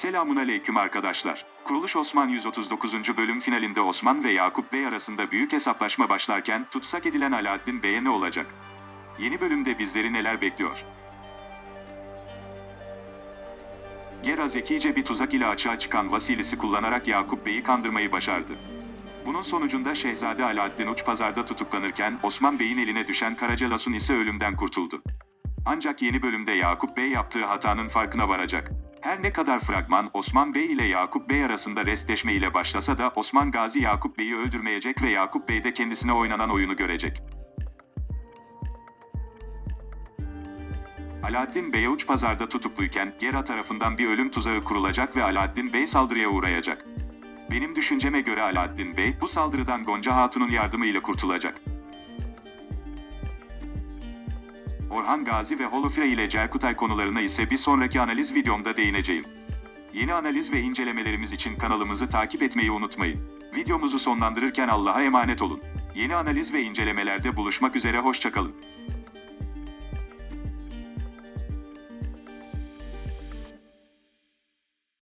Selamun aleyküm arkadaşlar. Kuruluş Osman 139. bölüm finalinde Osman ve Yakup Bey arasında büyük hesaplaşma başlarken tutsak edilen Alaaddin Bey'e ne olacak? Yeni bölümde bizleri neler bekliyor? Gera zekice bir tuzak ile açığa çıkan Vasilis'i kullanarak Yakup Bey'i kandırmayı başardı. Bunun sonucunda Şehzade Alaaddin uç pazarda tutuklanırken Osman Bey'in eline düşen Karaca Lasun ise ölümden kurtuldu. Ancak yeni bölümde Yakup Bey yaptığı hatanın farkına varacak. Her ne kadar fragman Osman Bey ile Yakup Bey arasında restleşme ile başlasa da Osman Gazi Yakup Bey'i öldürmeyecek ve Yakup Bey de kendisine oynanan oyunu görecek. Alaaddin Bey uç pazarda tutukluyken Gera tarafından bir ölüm tuzağı kurulacak ve Alaaddin Bey saldırıya uğrayacak. Benim düşünceme göre Alaaddin Bey bu saldırıdan Gonca Hatun'un yardımıyla kurtulacak. Orhan Gazi ve Holofya ile Cerkutay konularına ise bir sonraki analiz videomda değineceğim. Yeni analiz ve incelemelerimiz için kanalımızı takip etmeyi unutmayın. Videomuzu sonlandırırken Allah'a emanet olun. Yeni analiz ve incelemelerde buluşmak üzere hoşçakalın.